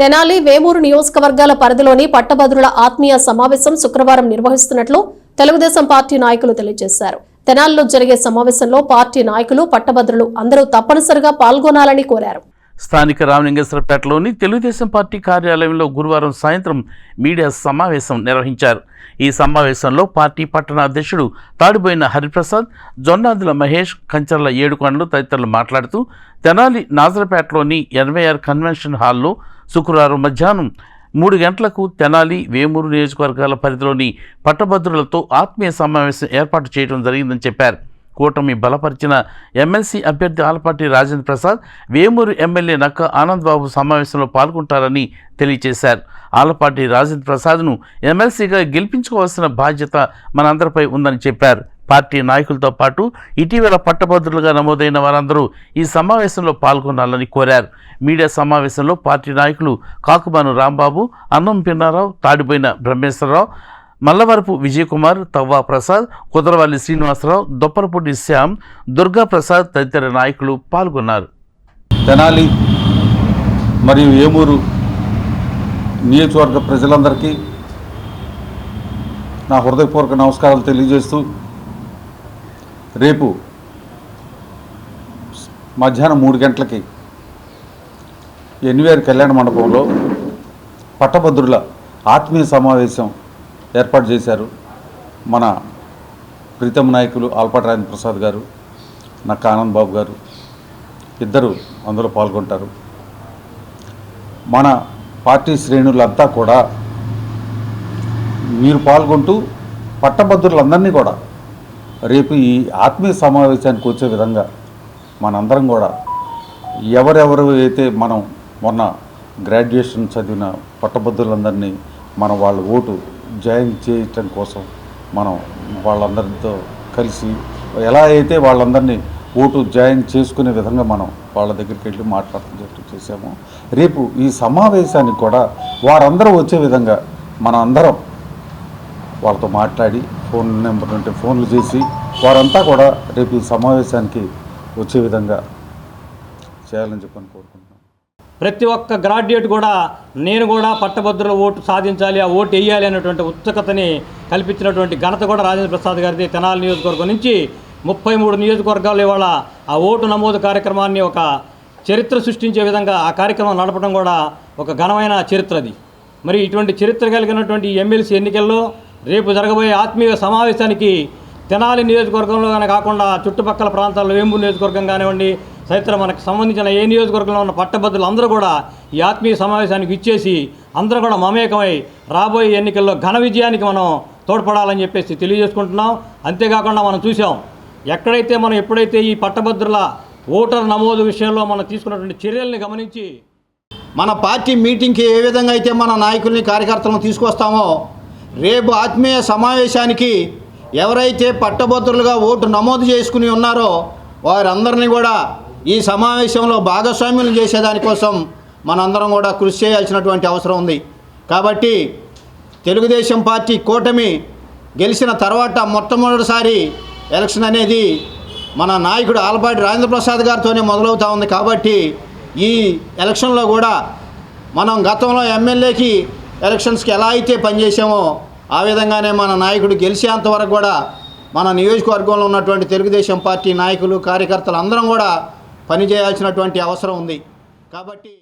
తెనాలి వేమూరు నియోజకవర్గాల పరిధిలోని పట్టభద్రుల ఆత్మీయ సమావేశం శుక్రవారం నిర్వహిస్తున్నట్లు తెలుగుదేశం పార్టీ నాయకులు తెలియజేశారు. తెనాలిలో జరిగే సమావేశంలో పార్టీ నాయకులు పట్టభద్రులు అందరూ తప్పనిసరిగా పాల్గొనాలని కోరారు. స్థానిక రామలింగేశ్వరపేటలోని తెలుగుదేశం పార్టీ కార్యాలయంలో గురువారం సాయంత్రం మీడియా సమావేశం నిర్వహించారు. ఈ సమావేశంలో పార్టీ పట్టణ అధ్యక్షుడు తాడిపోయిన హరిప్రసాద్ జొన్నాదుల మహేష్ కంచర్ల ఏడుకొండలు తదితరులు మాట్లాడుతూ తెనాలి నాజరపేటలోని ఎనభై ఆరు కన్వెన్షన్ హాల్లో శుక్రవారం మధ్యాహ్నం మూడు గంటలకు తెనాలి వేమూరు నియోజకవర్గాల పరిధిలోని పట్టభద్రులతో ఆత్మీయ సమావేశం ఏర్పాటు చేయడం జరిగిందని చెప్పారు. కూటమి బలపరిచిన ఎమ్మెల్సీ అభ్యర్థి ఆలపాటి రాజేంద్ర ప్రసాద్ వేమూరు ఎమ్మెల్యే నక్క ఆనంద్ బాబు సమావేశంలో పాల్గొంటారని తెలియజేశారు. ఆలపాటి రాజేంద్ర ప్రసాద్ను ఎమ్మెల్సీగా గెలిపించుకోవాల్సిన బాధ్యత మనందరిపై ఉందని చెప్పారు. పార్టీ నాయకులతో పాటు ఇటీవల పట్టభద్రులుగా నమోదైన వారందరూ ఈ సమావేశంలో పాల్గొనాలని కోరారు. మీడియా సమావేశంలో పార్టీ నాయకులు కాకుబాను రాంబాబు అన్నం పిన్నారావు తాడిపోయిన బ్రహ్మేశ్వరరావు మల్లవరపు విజయకుమార్ తవ్వా ప్రసాద్ కుదరవల్లి శ్రీనివాసరావు దొప్పరపూడి శ్యామ్ దుర్గా ప్రసాద్ తదితర నాయకులు పాల్గొన్నారు. తెనాలి మరియు ఏమూరు నియోజకవర్గ ప్రజలందరికీ నా హృదయపూర్వక నమస్కారాలు తెలియజేస్తూ రేపు మధ్యాహ్నం మూడు గంటలకి ఎన్వీఆర్ కళ్యాణ మండపంలో పట్టభద్రుల ఆత్మీయ సమావేశం ఏర్పాటు చేశారు మన ప్రీతం నాయకులు ఆల్పాటి రాజేంద్ర ప్రసాద్ గారు నక్క ఆనంద్ బాబు గారు ఇద్దరు అందులో పాల్గొంటారు. మన పార్టీ శ్రేణులంతా కూడా మీరు పాల్గొంటూ పట్టభద్రులందరినీ కూడా రేపు ఈ ఆత్మీయ సమావేశానికి వచ్చే విధంగా మనందరం కూడా ఎవరెవరు అయితే మనం మొన్న గ్రాడ్యుయేషన్ చదివిన పట్టభద్రులందరినీ మనం వాళ్ళ ఓటు జాయిన్ చేయటం కోసం మనం వాళ్ళందరితో కలిసి ఎలా అయితే వాళ్ళందరినీ ఓటు జాయిన్ చేసుకునే విధంగా మనం వాళ్ళ దగ్గరికి వెళ్ళి మాట్లాడటం చేసాము రేపు ఈ సమావేశానికి కూడా వారందరూ వచ్చే విధంగా మన అందరం వాళ్ళతో మాట్లాడి ఫోన్ నెంబర్ ఉంటే ఫోన్లు చేసి వారంతా కూడా రేపు ఈ సమావేశానికి వచ్చే విధంగా చేయాలని చెప్పని కోరుకుంటున్నాను ప్రతి ఒక్క గ్రాడ్యుయేట్ కూడా నేను కూడా పట్టభద్రుల ఓటు సాధించాలి ఆ ఓటు వేయాలి అనేటువంటి ఉత్సుకతని కల్పించినటువంటి ఘనత కూడా రాజేంద్ర ప్రసాద్ గారిది తెనాలి నియోజకవర్గం నుంచి ముప్పై మూడు నియోజకవర్గాలు ఇవాళ ఆ ఓటు నమోదు కార్యక్రమాన్ని ఒక చరిత్ర సృష్టించే విధంగా ఆ కార్యక్రమం నడపడం కూడా ఒక ఘనమైన చరిత్ర అది. మరి ఇటువంటి చరిత్ర కలిగినటువంటి ఎమ్మెల్సీ ఎన్నికల్లో రేపు జరగబోయే ఆత్మీయ సమావేశానికి తెనాలి నియోజకవర్గంలోనే కాకుండా చుట్టుపక్కల ప్రాంతాల్లో వేంబూరు నియోజకవర్గం కానివ్వండి తదితర మనకు సంబంధించిన ఏ నియోజకవర్గంలో ఉన్న పట్టభద్రులు అందరూ కూడా ఈ ఆత్మీయ సమావేశానికి ఇచ్చేసి అందరూ కూడా మమేకమై రాబోయే ఎన్నికల్లో ఘన విజయానికి మనం తోడ్పడాలని చెప్పేసి తెలియజేసుకుంటున్నాం. అంతేకాకుండా మనం చూసాం ఎక్కడైతే మనం ఎప్పుడైతే ఈ పట్టభద్రుల ఓటర్ నమోదు విషయంలో మనం తీసుకున్నటువంటి చర్యల్ని గమనించి మన పార్టీ మీటింగ్కి ఏ విధంగా అయితే మన నాయకుల్ని కార్యకర్తలను తీసుకొస్తామో రేపు ఆత్మీయ సమావేశానికి ఎవరైతే పట్టభద్రులుగా ఓటు నమోదు చేసుకుని ఉన్నారో వారందరినీ కూడా ఈ సమావేశంలో భాగస్వామ్యం చేసేదానికోసం మనందరం కూడా కృషి చేయాల్సినటువంటి అవసరం ఉంది. కాబట్టి తెలుగుదేశం పార్టీ కూటమి గెలిచిన తర్వాత మొట్టమొదటిసారి ఎలక్షన్ అనేది మన నాయకుడు ఆలపాటి రాజేంద్ర ప్రసాద్ గారితోనే మొదలవుతూ ఉంది. కాబట్టి ఈ ఎలక్షన్లో కూడా మనం గతంలో ఎమ్మెల్యేకి ఎలక్షన్స్కి ఎలా అయితే పనిచేసామో ఆ విధంగానే మన నాయకుడు గెలిచేంత వరకు కూడా మన నియోజకవర్గంలో ఉన్నటువంటి తెలుగుదేశం పార్టీ నాయకులు కార్యకర్తలు అందరం కూడా పనిచేయాల్సినటువంటి అవసరం ఉంది. కాబట్టి